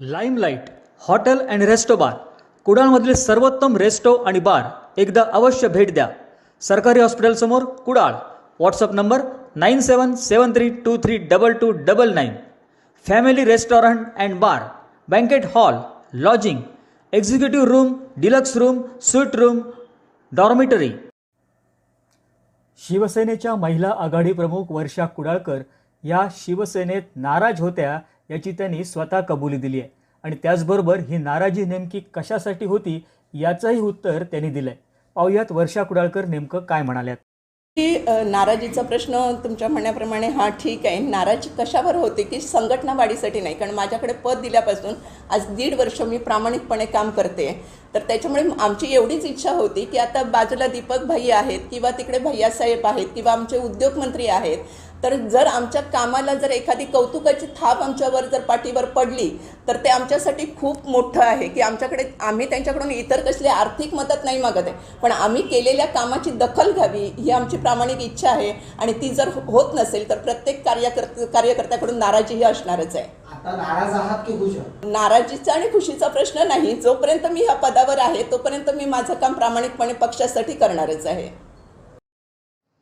Limelight hotel and resto bar. कुडाळमधील सर्वोत्तम resto आणि bar एकदा अवश्य भेट द्या. सरकारी हॉस्पिटलसमोर Kudal. WhatsApp number nine seven seven three two three double two double nine. Family restaurant and bar banquet hall lodging executive room deluxe room suite room dormitory. शिवसेनेच्या महिला आघाडी प्रमुख वर्षा कुडाळकर या शिवसेनेत नाराज होत्या याची त्यांनी स्वतः कबुली दिली आहे. आणि त्याचबरोबर ही नाराजी नेमकी कशासाठी होती याचंही उत्तर त्यांनी दिलंय. पाहुयात वर्षा कुडाळकर नेमकं काय म्हणाल्यात. की नाराजीचा प्रश्न तुमच्या म्हणण्याप्रमाणे हा ठीक आहे. नाराजी कशावर होते की संघटना वाढीसाठी नाही? कारण माझ्याकडे पद दिल्यापासून आज दीड वर्ष मी प्रामाणिकपणे काम करते. तर त्याच्यामुळे आमची एवढीच इच्छा होती की आता बाजूला दीपक भाई आहेत किंवा तिकडे भैयासाहेब आहेत किंवा आमचे उद्योगमंत्री आहेत तर जर आमच्या कामाला जर एखादी कौतुकाची थाप आमच्यावर जर पाठीवर पडली तर ते आमच्यासाठी खूप मोठं आहे की आमच्याकडे आम्ही त्यांच्याकडून इतर कसली आर्थिक मदत नाही मागत आहे. पण आम्ही केलेल्या कामाची दखल घ्यावी ही आमची प्रामाणिक इच्छा आहे आणि ती जर होत नसेल तर प्रत्येक कार्यकर्ते कार्यकर्त्याकडून नाराजी ही असणारच आहे. आता नाराज आहात की खुश आहात? नाराजीचा आणि खुशीचा प्रश्न नाही. जोपर्यंत मी ह्या पदावर आहे तोपर्यंत मी माझं काम प्रामाणिकपणे पक्षासाठी करणारच आहे.